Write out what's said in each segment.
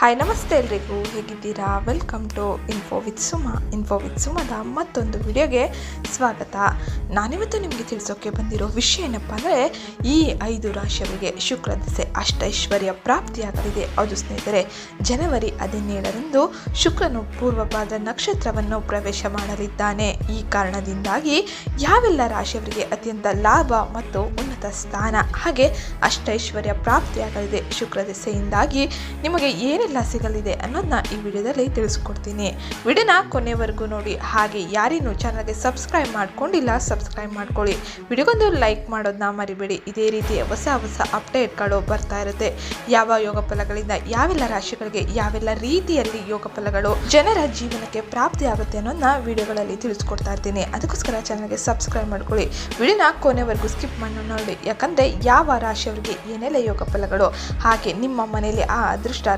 Hi ನಮಸ್ತೆ ಎಲ್ರಿಗೂ. ಹೇಗಿದ್ದೀರಾ? Welcome to info with Suma info with ಸುಮದ ಮತ್ತೊಂದು ವಿಡಿಯೋಗೆ ಸ್ವಾಗತ. ನಾನಿವತ್ತು ನಿಮಗೆ ತಿಳಿಸೋಕೆ ಬಂದಿರೋ ವಿಷಯ ಏನಪ್ಪ ಅಂದರೆ, ಈ ಐದು ರಾಶಿಯವರಿಗೆ ಶುಕ್ರ ದಶೆ ಅಷ್ಟೈಶ್ವರ್ಯ ಪ್ರಾಪ್ತಿಯಾಗಲಿದೆ. ಅದು ಸ್ನೇಹಿತರೆ, ಜನವರಿ ಹದಿನೇಳರಂದು ಶುಕ್ರನು ಪೂರ್ವಪಾದ ನಕ್ಷತ್ರವನ್ನು ಪ್ರವೇಶ ಮಾಡಲಿದ್ದಾನೆ. ಈ ಕಾರಣದಿಂದಾಗಿ ಯಾವೆಲ್ಲ ರಾಶಿಯವರಿಗೆ ಅತ್ಯಂತ ಲಾಭ ಮತ್ತು ಉನ್ನತ ಸ್ಥಾನ ಹಾಗೆ ಅಷ್ಟೈಶ್ವರ್ಯ ಪ್ರಾಪ್ತಿಯಾಗಲಿದೆ ಶುಕ್ರ ದಿಸೆಯಿಂದಾಗಿ, ನಿಮಗೆ ಏನೆಲ್ಲ ಸಿಗಲಿದೆ ಅನ್ನೋದನ್ನ ಈ ವಿಡಿಯೋದಲ್ಲಿ ತಿಳಿಸ್ಕೊಡ್ತೀನಿ. ವಿಡಿಯೋನ ಕೊನೆವರೆಗೂ ನೋಡಿ. ಹಾಗೆ ಯಾರೇನು ಚಾನಲ್ಗೆ ಸಬ್ಸ್ಕ್ರೈಬ್ ಮಾಡ್ಕೊಂಡಿಲ್ಲ, ಸಬ್ಸ್ಕ್ರೈಬ್ ಮಾಡ್ಕೊಳ್ಳಿ. ವಿಡಿಯೋಗೊಂದು ಲೈಕ್ ಮಾಡೋದನ್ನ ಮರಿಬೇಡಿ. ಇದೇ ರೀತಿ ಹೊಸ ಹೊಸ ಅಪ್ಡೇಟ್ಗಳು ಬರ್ತಾ ಇರುತ್ತೆ. ಯಾವ ಯೋಗ ಫಲಗಳಿಂದ ಯಾವೆಲ್ಲ ರಾಶಿಗಳಿಗೆ ಯಾವೆಲ್ಲ ರೀತಿಯಲ್ಲಿ ಯೋಗ ಫಲಗಳು ಜನರ ಜೀವನಕ್ಕೆ ಪ್ರಾಪ್ತಿ ಆಗುತ್ತೆ ಅನ್ನೋದನ್ನ ವಿಡಿಯೋಗಳಲ್ಲಿ ತಿಳಿಸ್ಕೊಡ್ತಾ ಇರ್ತೀನಿ. ಅದಕ್ಕೋಸ್ಕರ ಚಾನಲ್ಗೆ ಸಬ್ಸ್ಕ್ರೈಬ್ ಮಾಡ್ಕೊಳ್ಳಿ. ವಿಡಿಯೋನ ಕೊನೆವರೆಗೂ ಸ್ಕಿಪ್ ಮಾಡಿ ನೋಡಿ. ಯಾಕಂದರೆ ಯಾವ ರಾಶಿಯವರಿಗೆ ಏನೆಲ್ಲ ಯೋಗ ಫಲಗಳು, ಹಾಗೆ ನಿಮ್ಮ ಮನೆಯಲ್ಲಿ ಆ ಅದೃಷ್ಟ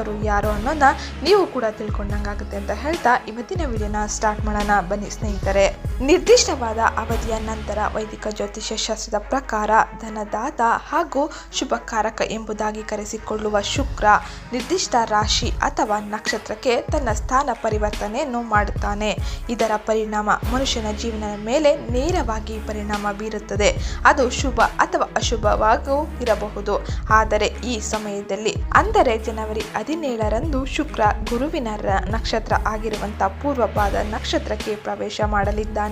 ರಾಶಿಯವರು ಯಾರು ಅನ್ನೋದನ್ನ ನೀವು ಕೂಡ ತಿಳ್ಕೊಂಡಂಗಾಗುತ್ತೆ ಅಂತ ಹೇಳ್ತಾ ಇವತ್ತಿನ ವಿಡಿಯೋನ ಸ್ಟಾರ್ಟ್ ಮಾಡೋಣ. ಬನ್ನಿ ಸ್ನೇಹಿತರೆ. ನಿರ್ದಿಷ್ಟವಾದ ಅವಧಿಯ ನಂತರ ವೈದಿಕ ಜ್ಯೋತಿಷ್ಯ ಶಾಸ್ತ್ರದ ಪ್ರಕಾರ ಧನದಾತ ಹಾಗೂ ಶುಭಕಾರಕ ಎಂಬುದಾಗಿ ಕರೆಸಿಕೊಳ್ಳುವ ಶುಕ್ರ ನಿರ್ದಿಷ್ಟ ರಾಶಿ ಅಥವಾ ನಕ್ಷತ್ರಕ್ಕೆ ತನ್ನ ಸ್ಥಾನ ಪರಿವರ್ತನೆಯನ್ನು ಮಾಡುತ್ತಾನೆ. ಇದರ ಪರಿಣಾಮ ಮನುಷ್ಯನ ಜೀವನದ ಮೇಲೆ ನೇರವಾಗಿ ಪರಿಣಾಮ ಬೀರುತ್ತದೆ. ಅದು ಶುಭ ಅಥವಾ ಅಶುಭವಾಗೂ ಇರಬಹುದು. ಆದರೆ ಈ ಸಮಯದಲ್ಲಿ ಅಂದರೆ ಜನವರಿ ಹದಿನೇಳರಂದು ಶುಕ್ರ ಗುರುವಿನ ನಕ್ಷತ್ರ ಆಗಿರುವಂತಹ ಪೂರ್ವಪಾದ ನಕ್ಷತ್ರಕ್ಕೆ ಪ್ರವೇಶ ಮಾಡಲಿದ್ದಾನೆ.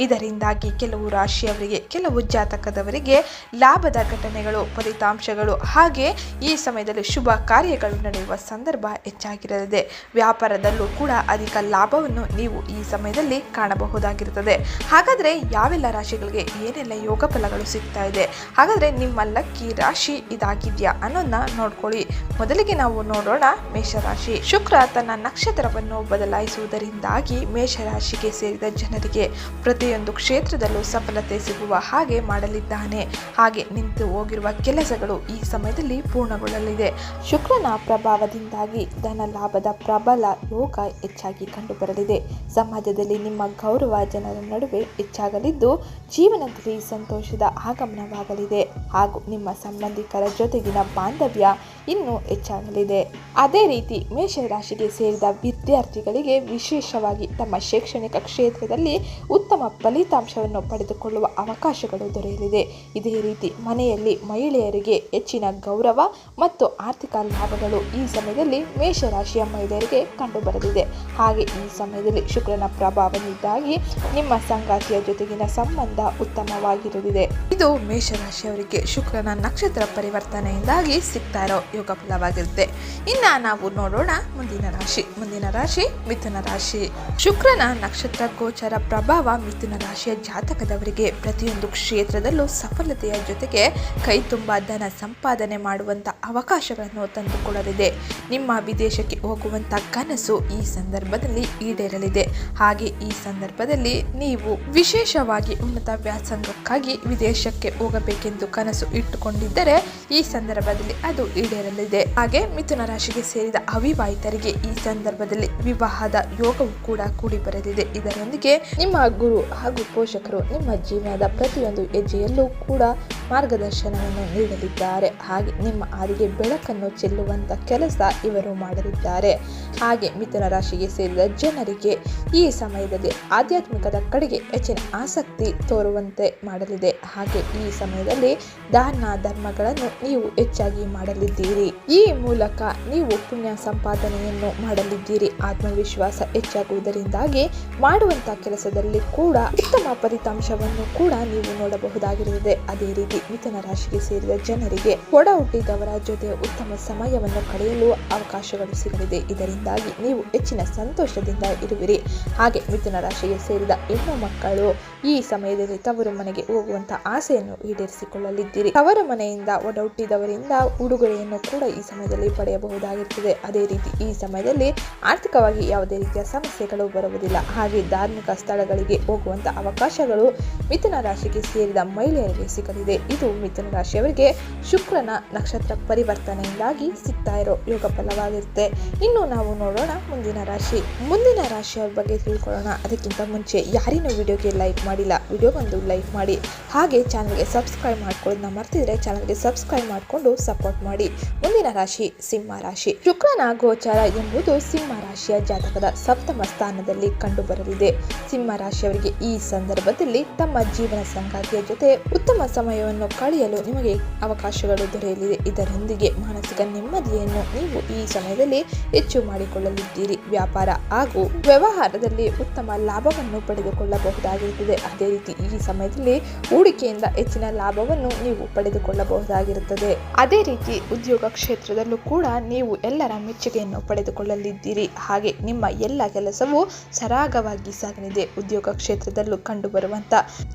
ಇದರಿಂದಾಗಿ ಕೆಲವು ರಾಶಿಯವರಿಗೆ, ಕೆಲವು ಜಾತಕದವರಿಗೆ ಲಾಭದ ಘಟನೆಗಳು, ಫಲಿತಾಂಶಗಳು ಹಾಗೆ ಈ ಸಮಯದಲ್ಲಿ ಶುಭ ಕಾರ್ಯಗಳು ನಡೆಯುವ ಸಂದರ್ಭ ಹೆಚ್ಚಾಗಿರಲಿದೆ. ವ್ಯಾಪಾರದಲ್ಲೂ ಕೂಡ ಅಧಿಕ ಲಾಭವನ್ನು ನೀವು ಈ ಸಮಯದಲ್ಲಿ ಕಾಣಬಹುದಾಗಿರುತ್ತದೆ. ಹಾಗಾದರೆ ಯಾವೆಲ್ಲ ರಾಶಿಗಳಿಗೆ ಏನೆಲ್ಲ ಯೋಗ ಫಲಗಳು ಸಿಗ್ತಾ ಇದೆ? ಹಾಗಾದರೆ ನಿಮ್ಮ ಲಕ್ಕಿ ರಾಶಿ ಇದಾಗಿದೆಯಾ ಅನ್ನೋದನ್ನ ನೋಡ್ಕೊಳ್ಳಿ. ಮೊದಲಿಗೆ ನಾವು ನೋಡೋಣ ಮೇಷರಾಶಿ. ಶುಕ್ರ ತನ್ನ ನಕ್ಷತ್ರವನ್ನು ಬದಲಾಯಿಸುವುದರಿಂದಾಗಿ ಮೇಷರಾಶಿಗೆ ಸೇರಿದ ಜನರಿಗೆ ಪ್ರತಿಯೊಂದು ಕ್ಷೇತ್ರದಲ್ಲೂ ಸಫಲತೆ ಸಿಗುವ ಹಾಗೆ ಮಾಡಲಿದ್ದಾನೆ. ಹಾಗೆ ನಿಂತು ಹೋಗಿರುವ ಕೆಲಸಗಳು ಈ ಸಮಯದಲ್ಲಿ ಪೂರ್ಣಗೊಳ್ಳಲಿದೆ. ಶುಕ್ರನ ಪ್ರಭಾವದಿಂದಾಗಿ ಧನ ಲಾಭದ ಪ್ರಬಲ ಯೋಗ ಹೆಚ್ಚಾಗಿ ಕಂಡುಬರಲಿದೆ. ಸಮಾಜದಲ್ಲಿ ನಿಮ್ಮ ಗೌರವ ಜನರ ನಡುವೆ ಹೆಚ್ಚಾಗಲಿದ್ದು, ಜೀವನದಲ್ಲಿ ಸಂತೋಷದ ಆಗಮನವಾಗಲಿದೆ ಹಾಗೂ ನಿಮ್ಮ ಸಂಬಂಧಿಕರ ಜೊತೆಗಿನ ಬಾಂಧವ್ಯ ಇನ್ನೂ ಹೆಚ್ಚಾಗಲಿದೆ. ಅದೇ ರೀತಿ ಮೇಷರಾಶಿಗೆ ಸೇರಿದ ವಿದ್ಯಾರ್ಥಿಗಳಿಗೆ ವಿಶೇಷವಾಗಿ ತಮ್ಮ ಶೈಕ್ಷಣಿಕ ಕ್ಷೇತ್ರದಲ್ಲಿ ಉತ್ತಮ ಫಲಿತಾಂಶವನ್ನು ಪಡೆದುಕೊಳ್ಳುವ ಅವಕಾಶಗಳು ದೊರೆಯಲಿದೆ. ಇದೇ ರೀತಿ ಮನೆಯಲ್ಲಿ ಮಹಿಳೆಯರಿಗೆ ಹೆಚ್ಚಿನ ಗೌರವ ಮತ್ತು ಆರ್ಥಿಕ ಲಾಭಗಳು ಈ ಸಮಯದಲ್ಲಿ ಮೇಷರಾಶಿಯ ಮಹಿಳೆಯರಿಗೆ ಕಂಡುಬರಲಿದೆ. ಹಾಗೆ ಈ ಸಮಯದಲ್ಲಿ ಶುಕ್ರನ ಪ್ರಭಾವದಿಂದಾಗಿ ನಿಮ್ಮ ಸಂಗಾತಿಯ ಜೊತೆಗಿನ ಸಂಬಂಧ ಉತ್ತಮವಾಗಿರಲಿದೆ. ಇದು ಮೇಷರಾಶಿಯವರಿಗೆ ಶುಕ್ರನ ನಕ್ಷತ್ರ ಪರಿವರ್ತನೆಯಿಂದಾಗಿ ಸಿಗ್ತಾ ಇರೋ ಯೋಗ ಫಲವಾಗಿರುತ್ತೆ. ಇನ್ನ ನಾವು ನೋಡೋಣ ಮುಂದಿನ ರಾಶಿ. ಮುಂದಿನ ರಾಶಿ ಮಿಥುನ ರಾಶಿ. ಶುಕ್ರನ ನಕ್ಷತ್ರ ಗೋಚರ ಪ್ರಭಾವ ಮಿಥುನ ರಾಶಿಯ ಜಾತಕದವರಿಗೆ ಪ್ರತಿಯೊಂದು ಕ್ಷೇತ್ರದಲ್ಲೂ ಸಫಲತೆಯ ಜೊತೆಗೆ ಕೈ ತುಂಬ ಧನ ಸಂಪಾದನೆ ಮಾಡುವಂಥ ಅವಕಾಶಗಳನ್ನು ತಂದುಕೊಡಲಿದೆ. ನಿಮ್ಮ ವಿದೇಶಕ್ಕೆ ಹೋಗುವಂಥ ಕನಸು ಈ ಸಂದರ್ಭದಲ್ಲಿ ಈಡೇರಲಿದೆ. ಹಾಗೆ ಈ ಸಂದರ್ಭದಲ್ಲಿ ನೀವು ವಿಶೇಷವಾಗಿ ಉನ್ನತ ವ್ಯಾಸಂಗಕ್ಕಾಗಿ ವಿದೇಶಕ್ಕೆ ಹೋಗಬೇಕೆಂದು ಕನಸು ಇಟ್ಟುಕೊಂಡಿದ್ದರೆ ಈ ಸಂದರ್ಭದಲ್ಲಿ ಅದು ಈಡೇರಲಿದೆ. ಹಾಗೆ ಮಿಥುನ ರಾಶಿಗೆ ಸೇರಿದ ಅವಿವಾಹಿತರಿಗೆ ಈ ಸಂದರ್ಭದಲ್ಲಿ ವಿವಾಹದ ಯೋಗವು ಕೂಡ ಕೂಡಿ ಬರಲಿದೆ. ಇದರೊಂದಿಗೆ ನಿಮ್ಮ ಗುರು ಹಾಗೂ ಪೋಷಕರು ನಿಮ್ಮ ಜೀವನದ ಪ್ರತಿಯೊಂದು ಹೆಜ್ಜೆಯಲ್ಲೂ ಕೂಡ ಮಾರ್ಗದರ್ಶನವನ್ನು ನೀಡಲಿದ್ದಾರೆ. ಹಾಗೆ ನಿಮ್ಮ ಹಾದಿಗೆ ಬೆಳಕನ್ನು ಚೆಲ್ಲುವಂಥ ಕೆಲಸ ಇವರು ಮಾಡಲಿದ್ದಾರೆ. ಹಾಗೆ ಮಿಥುನ ರಾಶಿಗೆ ಸೇರಿದ ಜನರಿಗೆ ಈ ಸಮಯದಲ್ಲಿ ಆಧ್ಯಾತ್ಮಿಕದ ಕಡೆಗೆ ಹೆಚ್ಚಿನ ಆಸಕ್ತಿ ತೋರುವಂತೆ ಮಾಡಲಿದೆ. ಹಾಗೆ ಈ ಸಮಯದಲ್ಲಿ ದಾನ ಧರ್ಮಗಳನ್ನು ನೀವು ಹೆಚ್ಚಾಗಿ ಮಾಡಲಿದ್ದೀರಿ. ಈ ಮೂಲಕ ನೀವು ಪುಣ್ಯ ಸಂಪಾದನೆಯನ್ನು ಮಾಡಲಿದ್ದೀರಿ. ಆತ್ಮವಿಶ್ವಾಸ ಹೆಚ್ಚಾಗುವುದರಿಂದಾಗಿ ಮಾಡುವಂಥ ಕೆಲಸದಲ್ಲಿ ಕೂಡ ಉತ್ತಮ ಫಲಿತಾಂಶವನ್ನು ಕೂಡ ನೀವು ನೋಡಬಹುದಾಗಿರುತ್ತದೆ ಅದೇ ರೀತಿ ಮಿಥುನ ರಾಶಿಗೆ ಸೇರಿದ ಜನರಿಗೆ ಒಡ ಹುಟ್ಟಿದವರ ಜೊತೆ ಉತ್ತಮ ಸಮಯವನ್ನು ಕಳೆಯಲು ಅವಕಾಶಗಳು ಸಿಗಲಿದೆ. ಇದರಿಂದಾಗಿ ನೀವು ಹೆಚ್ಚಿನ ಸಂತೋಷದಿಂದ ಇರುವಿರಿ. ಹಾಗೆ ಮಿಥುನ ರಾಶಿಗೆ ಸೇರಿದ ಹೆಣ್ಣು ಮಕ್ಕಳು ಈ ಸಮಯದಲ್ಲಿ ತವರು ಮನೆಗೆ ಹೋಗುವಂತ ಆಸೆಯನ್ನು ಈಡೇರಿಸಿಕೊಳ್ಳಲಿದ್ದೀರಿ. ತವರ ಮನೆಯಿಂದ ಒಡ ಹುಟ್ಟಿದವರಿಂದ ಉಡುಗೊರೆಯನ್ನು ಕೂಡ ಈ ಸಮಯದಲ್ಲಿ ಪಡೆಯಬಹುದಾಗಿರುತ್ತದೆ. ಅದೇ ರೀತಿ ಈ ಸಮಯದಲ್ಲಿ ಆರ್ಥಿಕವಾಗಿ ಯಾವುದೇ ರೀತಿಯ ಸಮಸ್ಯೆಗಳು ಬರುವುದಿಲ್ಲ. ಹಾಗೆ ಧಾರ್ಮಿಕ ಸ್ಥಳಗಳ ಹಂತಗಳಿಗೆ ಹೋಗುವಂತ ಅವಕಾಶಗಳು ಮಿಥುನ ರಾಶಿಗೆ ಸೇರಿದ ಮಹಿಳೆಯರಿಗೆ ಸಿಗಲಿದೆ. ಇದು ಮಿಥುನ ರಾಶಿಯವರಿಗೆ ಶುಕ್ರನ ನಕ್ಷತ್ರ ಪರಿವರ್ತನೆಯಿಂದಾಗಿ ಸಿಗ್ತಾ ಇರೋ ಯೋಗ ಫಲವಾಗಿರುತ್ತೆ. ಇನ್ನು ನಾವು ನೋಡೋಣ ಮುಂದಿನ ರಾಶಿ. ಮುಂದಿನ ರಾಶಿಯವ್ರ ಬಗ್ಗೆ ತಿಳ್ಕೊಳ್ಳೋಣ. ಅದಕ್ಕಿಂತ ಮುಂಚೆ ಯಾರಿನ ವಿಡಿಯೋಗೆ ಲೈಕ್ ಮಾಡಿಲ್ಲ. ವಿಡಿಯೋ ವಿಡಿಯೋಗೊಂದು ಲೈಕ್ ಮಾಡಿ. ಹಾಗೆ ಚಾನಲ್ಗೆ ಸಬ್ಸ್ಕ್ರೈಬ್ ಮಾಡ್ಕೊಳ್ಳೋದನ್ನ ಮರ್ತಿದ್ರೆ ಚಾನಲ್ಗೆ ಸಬ್ಸ್ಕ್ರೈಬ್ ಮಾಡಿಕೊಂಡು ಸಪೋರ್ಟ್ ಮಾಡಿ. ಮುಂದಿನ ರಾಶಿ ಸಿಂಹ ರಾಶಿ. ಶುಕ್ರನ ಗೋಚಾರ ಎಂಬುದು ಸಿಂಹ ರಾಶಿಯ ಜಾತಕದ ಸಪ್ತಮ ಸ್ಥಾನದಲ್ಲಿ ಕಂಡುಬರಲಿದೆ. ಸಿಂಹ ರಾಶಿಯವರಿಗೆ ಈ ಸಂದರ್ಭದಲ್ಲಿ ತಮ್ಮ ಜೀವನ ಸಂಗಾತಿಯ ಜೊತೆ ಉತ್ತಮ ಸಮಯವನ್ನು ಕಳೆಯಲು ನಿಮಗೆ ಅವಕಾಶಗಳು ದೊರೆಯಲಿದೆ. ಇದರೊಂದಿಗೆ ಮಾನಸಿಕ ನೆಮ್ಮದಿಯನ್ನು ನೀವು ಈ ಸಮಯದಲ್ಲಿ ಹೆಚ್ಚು ಮಾಡಿಕೊಳ್ಳಲಿದ್ದೀರಿ. ವ್ಯಾಪಾರ ಹಾಗೂ ವ್ಯವಹಾರದಲ್ಲಿ ಉತ್ತಮ ಲಾಭವನ್ನು ಪಡೆದುಕೊಳ್ಳಬಹುದಾಗಿರುತ್ತದೆ. ಅದೇ ರೀತಿ ಈ ಸಮಯದಲ್ಲಿ ಹೂಡಿಕೆಯಿಂದ ಹೆಚ್ಚಿನ ಲಾಭವನ್ನು ನೀವು ಪಡೆದುಕೊಳ್ಳಬಹುದಾಗಿರುತ್ತದೆ. ಅದೇ ರೀತಿ ಉದ್ಯೋಗ ಕ್ಷೇತ್ರದಲ್ಲೂ ಕೂಡ ನೀವು ಎಲ್ಲರ ಮೆಚ್ಚುಗೆಯನ್ನು ಪಡೆದುಕೊಳ್ಳಲಿದ್ದೀರಿ. ಹಾಗೆ ನಿಮ್ಮ ಎಲ್ಲ ಕೆಲಸವೂ ಸರಾಗವಾಗಿ ಸಾಗಲಿದೆ. ಉದ್ಯೋಗ ಕ್ಷೇತ್ರದಲ್ಲೂ ಕಂಡುಬರುವಂತ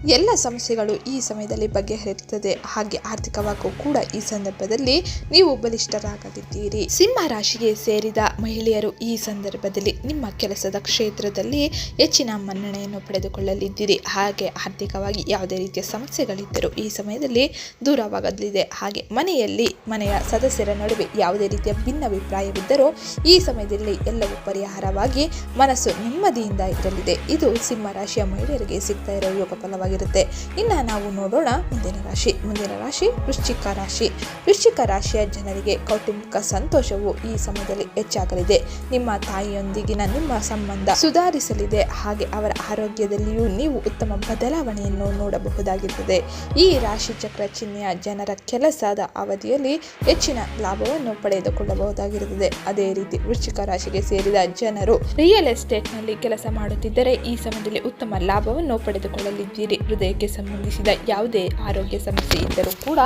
ಎಲ್ಲ ಸಮಸ್ಯೆಗಳು ಈ ಸಮಯದಲ್ಲಿ ಬಗೆಹರಿಯುತ್ತದೆ. ಹಾಗೆ ಆರ್ಥಿಕವಾಗೂ ಕೂಡ ಈ ಸಂದರ್ಭದಲ್ಲಿ ನೀವು ಬಲಿಷ್ಠರಾಗಲಿದ್ದೀರಿ ಸಿಂಹ ರಾಶಿಗೆ ಸೇರಿದ ಮಹಿಳೆಯರು ಈ ಸಂದರ್ಭದಲ್ಲಿ ನಿಮ್ಮ ಕೆಲಸದ ಕ್ಷೇತ್ರದಲ್ಲಿ ಹೆಚ್ಚಿನ ಮನ್ನಣೆಯನ್ನು ಪಡೆದುಕೊಳ್ಳಲಿದ್ದೀರಿ. ಹಾಗೆ ಆರ್ಥಿಕವಾಗಿ ಯಾವುದೇ ರೀತಿಯ ಸಮಸ್ಯೆಗಳಿದ್ದರೂ ಈ ಸಮಯದಲ್ಲಿ ದೂರವಾಗಲಿದೆ. ಹಾಗೆ ಮನೆಯಲ್ಲಿ ಮನೆಯ ಸದಸ್ಯರ ನಡುವೆ ಯಾವುದೇ ರೀತಿಯ ಭಿನ್ನಾಭಿಪ್ರಾಯವಿದ್ದರೂ ಈ ಸಮಯದಲ್ಲಿ ಎಲ್ಲವೂ ಪರಿಹಾರವಾಗಿ ಮನಸ್ಸು ನೆಮ್ಮದಿಯಿಂದ ಇರಲಿದೆ. ಇದು ಸಿಂಹ ರಾಶಿಯ ಮಹಿಳೆಯರಿಗೆ ಸಿಗ್ತಾ ಇರೋ ಯೋಗ ಫಲವಾಗಿರುತ್ತೆ. ಇನ್ನು ನಾವು ನೋಡೋಣ ಮುಂದಿನ ರಾಶಿ. ಮುಂದಿನ ರಾಶಿ ವೃಶ್ಚಿಕ ರಾಶಿ. ವೃಶ್ಚಿಕ ರಾಶಿಯ ಜನರಿಗೆ ಕೌಟುಂಬಿಕ ಸಂತೋಷವು ಈ ಸಮಯದಲ್ಲಿ ಹೆಚ್ಚಾಗಲಿದೆ. ನಿಮ್ಮ ತಾಯಿಯೊಂದಿಗಿನ ನಿಮ್ಮ ಸಂಬಂಧ ಸುಧಾರಿಸಲಿದೆ. ಹಾಗೆ ಅವರ ಆರೋಗ್ಯದಲ್ಲಿಯೂ ನೀವು ಉತ್ತಮ ಬದಲಾವಣೆಯನ್ನು ನೋಡಬಹುದಾಗಿರುತ್ತದೆ. ಈ ರಾಶಿ ಚಕ್ರ ಚಿಹ್ನೆಯ ಜನರ ಕೆಲಸದ ಅವಧಿಯಲ್ಲಿ ಹೆಚ್ಚಿನ ಲಾಭವನ್ನು ಪಡೆದುಕೊಳ್ಳಬಹುದಾಗಿರುತ್ತದೆ. ಅದೇ ರೀತಿ ವೃಶ್ಚಿಕ ರಾಶಿಗೆ ಸೇರಿದ ಜನರು ರಿಯಲ್ ಎಸ್ಟೇಟ್ನಲ್ಲಿ ಕೆಲಸ ಮಾಡುತ್ತಿದ್ದರೆ ಈ ಸಮಯದಲ್ಲಿ ಉತ್ತಮ ಲಾಭವನ್ನು ಪಡೆದುಕೊಳ್ಳಲಿದ್ದೀರಿ. ಹೃದಯಕ್ಕೆ ಸಂಬಂಧಿಸಿದ ಯಾವುದೇ ಆರೋಗ್ಯ ಸಮಸ್ಯೆ ಇದ್ದರೂ ಕೂಡ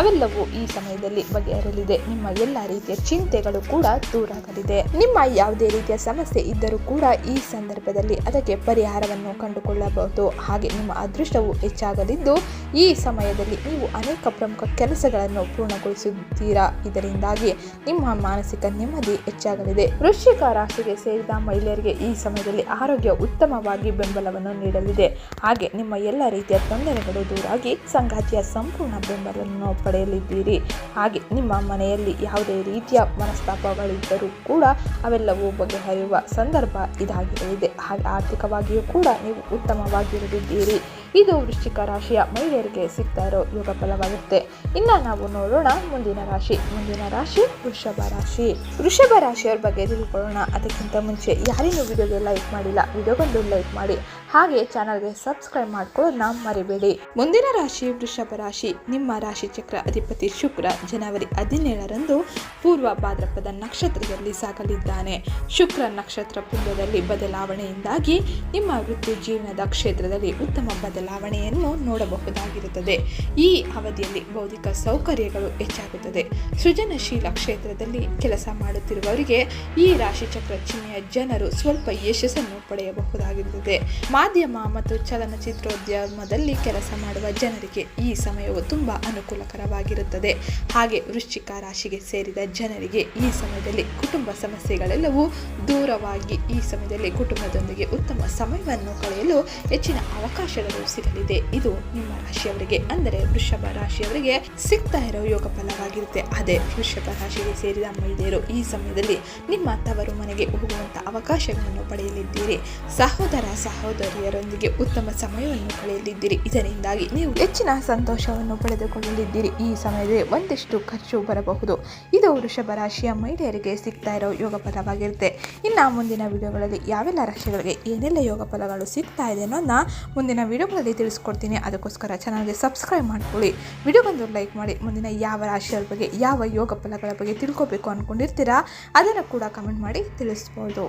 ಅವೆಲ್ಲವೂ ಈ ಸಮಯದಲ್ಲಿ ಬಗೆಹರಲಿದೆ. ನಿಮ್ಮ ಎಲ್ಲ ರೀತಿಯ ಚಿಂತೆಗಳು ಕೂಡ ದೂರಾಗಲಿದೆ. ನಿಮ್ಮ ಯಾವುದೇ ರೀತಿಯ ಸಮಸ್ಯೆ ಇದ್ದರೂ ಕೂಡ ಈ ಸಂದರ್ಭದಲ್ಲಿ ಅದಕ್ಕೆ ಪರಿಹಾರವನ್ನು ಕಂಡುಕೊಳ್ಳಬಹುದು. ಹಾಗೆ ನಿಮ್ಮ ಅದೃಷ್ಟವು ಹೆಚ್ಚಾಗಲಿದ್ದು, ಈ ಸಮಯದಲ್ಲಿ ನೀವು ಅನೇಕ ಪ್ರಮುಖ ಕೆಲಸಗಳನ್ನು ಪೂರ್ಣಗೊಳಿಸುತ್ತೀರಾ? ಇದರಿಂದಾಗಿ ನಿಮ್ಮ ಮಾನಸಿಕ ನೆಮ್ಮದಿ ಹೆಚ್ಚಾಗಲಿದೆ. ವೃಶ್ಚಿಕ ರಾಶಿಗೆ ಸೇರಿದ ಮಹಿಳೆಯರಿಗೆ ಈ ಸಮಯದಲ್ಲಿ ಆರೋಗ್ಯ ಉತ್ತಮವಾಗಿ ಬೆಂಬಲವನ್ನು ನೀಡಲಿದೆ. ಹಾಗೆ ನಿಮ್ಮ ಎಲ್ಲ ರೀತಿಯ ತೊಂದರೆಗಳು ದೂರಾಗಿ ಸಂಗಾತಿಯ ಸಂಪೂರ್ಣ ಬೆಂಬಲವನ್ನು ಪಡೆಯಲಿದ್ದೀರಿ. ಹಾಗೆ ನಿಮ್ಮ ಮನೆಯಲ್ಲಿ ಯಾವುದೇ ರೀತಿಯ ಮನಸ್ತಾಪಗಳಿದ್ದರೂ ಕೂಡ ಅವೆಲ್ಲವೂ ಬಗೆಹರಿಯುವ ಸಂದರ್ಭ ಇದಾಗಿರಲಿದೆ. ಹಾಗೆ ಆರ್ಥಿಕವಾಗಿಯೂ ಕೂಡ ನೀವು ಉತ್ತಮವಾಗಿರಲಿದ್ದೀರಿ. ಇದು ವೃಶ್ಚಿಕ ರಾಶಿಯ ಮಹಿಳೆಯರಿಗೆ ಸಿಗ್ತಾ ಇರೋ ಯೋಗ ಫಲವಾಗುತ್ತೆ. ಇನ್ನು ನಾವು ನೋಡೋಣ ಮುಂದಿನ ರಾಶಿ. ಮುಂದಿನ ರಾಶಿ ವೃಷಭ ರಾಶಿ. ವೃಷಭ ರಾಶಿಯವ್ರ ಬಗ್ಗೆ ತಿಳ್ಕೊಳ್ಳೋಣ. ಅದಕ್ಕಿಂತ ಮುಂಚೆ ಯಾರಿಗೂ ವಿಡಿಯೋಗೆ ಲೈಕ್ ಮಾಡಿಲ್ಲ. ವಿಡಿಯೋಗೊಂದು ಲೈಕ್ ಮಾಡಿ. ಹಾಗೆ ಚಾನಲ್ಗೆ ಸಬ್ಸ್ಕ್ರೈಬ್ ಮಾಡ್ಕೊಳ್ಳೋದನ್ನ ಮರಿಬೇಡಿ. ಮುಂದಿನ ರಾಶಿ ವೃಷಭ ರಾಶಿ. ನಿಮ್ಮ ರಾಶಿ ಚಕ್ರ ಅಧಿಪತಿ ಶುಕ್ರ ಜನವರಿ ಹದಿನೇಳರಂದು ಪೂರ್ವ ಭಾದ್ರಪದ ನಕ್ಷತ್ರದಲ್ಲಿ ಸಾಗಲಿದ್ದಾನೆ. ಶುಕ್ರ ನಕ್ಷತ್ರ ಪುಂಡದಲ್ಲಿ ಬದಲಾವಣೆಯಿಂದಾಗಿ ನಿಮ್ಮ ವೃತ್ತಿ ಜೀವನದ ಕ್ಷೇತ್ರದಲ್ಲಿ ಉತ್ತಮ ಬದಲಾವಣೆಯನ್ನು ನೋಡಬಹುದಾಗಿರುತ್ತದೆ. ಈ ಅವಧಿಯಲ್ಲಿ ಬೌದ್ಧಿಕ ಸೌಕರ್ಯಗಳು ಹೆಚ್ಚಾಗುತ್ತದೆ. ಸೃಜನಶೀಲ ಕ್ಷೇತ್ರದಲ್ಲಿ ಕೆಲಸ ಮಾಡುತ್ತಿರುವವರಿಗೆ ಈ ರಾಶಿ ಚಕ್ರ ಚಿಹ್ನೆಯ ಜನರು ಸ್ವಲ್ಪ ಯಶಸ್ಸನ್ನು ಪಡೆಯಬಹುದಾಗಿರುತ್ತದೆ. ಮಾಧ್ಯಮ ಮತ್ತು ಚಲನಚಿತ್ರೋದ್ಯಮದಲ್ಲಿ ಕೆಲಸ ಮಾಡುವ ಜನರಿಗೆ ಈ ಸಮಯವು ತುಂಬ ಅನುಕೂಲಕರವಾಗಿರುತ್ತದೆ. ಹಾಗೆ ವೃಶ್ಚಿಕ ರಾಶಿಗೆ ಸೇರಿದ ಜನರಿಗೆ ಈ ಸಮಯದಲ್ಲಿ ಕುಟುಂಬ ಸಮಸ್ಯೆಗಳೆಲ್ಲವೂ ದೂರವಾಗಿ ಈ ಸಮಯದಲ್ಲಿ ಕುಟುಂಬದೊಂದಿಗೆ ಉತ್ತಮ ಸಮಯವನ್ನು ಕಳೆಯಲು ಹೆಚ್ಚಿನ ಅವಕಾಶಗಳು ಸಿಗಲಿದೆ. ಇದು ನಿಮ್ಮ ರಾಶಿಯವರಿಗೆ, ಅಂದರೆ ವೃಷಭ ರಾಶಿಯವರಿಗೆ ಸಿಗ್ತಾ ಇರೋ ಯೋಗ ಫಲವಾಗಿರುತ್ತೆ. ಅದೇ ವೃಷಭ ರಾಶಿಗೆ ಸೇರಿದ ಮಹಿಳೆಯರು ಈ ಸಮಯದಲ್ಲಿ ನಿಮ್ಮ ತವರು ಮನೆಗೆ ಹೋಗುವಂಥ ಅವಕಾಶಗಳನ್ನು ಪಡೆಯಲಿದ್ದೀರಿ. ಸಹೋದರ ಸಹೋದರ ಸಹೋದರಿಯರೊಂದಿಗೆ ಉತ್ತಮ ಸಮಯವನ್ನು ಕಳೆಯಲಿದ್ದೀರಿ. ಇದರಿಂದಾಗಿ ನೀವು ಹೆಚ್ಚಿನ ಸಂತೋಷವನ್ನು ಪಡೆದುಕೊಳ್ಳಲಿದ್ದೀರಿ. ಈ ಸಮಯದಲ್ಲಿ ಒಂದಿಷ್ಟು ಖರ್ಚು ಬರಬಹುದು. ಇದು ವೃಷಭ ರಾಶಿಯ ಮಹಿಳೆಯರಿಗೆ ಸಿಗ್ತಾ ಇರೋ ಯೋಗ ಫಲವಾಗಿರುತ್ತೆ. ಇನ್ನು ಮುಂದಿನ ವಿಡಿಯೋಗಳಲ್ಲಿ ಯಾವೆಲ್ಲ ರಾಶಿಗಳಿಗೆ ಏನೆಲ್ಲ ಯೋಗ ಫಲಗಳು ಸಿಗ್ತಾ ಇದೆ ಅನ್ನೋದನ್ನ ಮುಂದಿನ ವಿಡಿಯೋಗಳಲ್ಲಿ ತಿಳಿಸ್ಕೊಡ್ತೀನಿ. ಅದಕ್ಕೋಸ್ಕರ ಚಾನಲ್ಗೆ ಸಬ್ಸ್ಕ್ರೈಬ್ ಮಾಡ್ಕೊಳ್ಳಿ. ವಿಡಿಯೋಗೊಂದು ಲೈಕ್ ಮಾಡಿ. ಮುಂದಿನ ಯಾವ ರಾಶಿಯವ್ರ ಬಗ್ಗೆ ಯಾವ ಯೋಗ ಫಲಗಳ ಬಗ್ಗೆ ತಿಳ್ಕೊಬೇಕು ಅಂದ್ಕೊಂಡಿರ್ತೀರಾ ಅದನ್ನು ಕೂಡ ಕಮೆಂಟ್ ಮಾಡಿ ತಿಳಿಸ್ಬೋದು.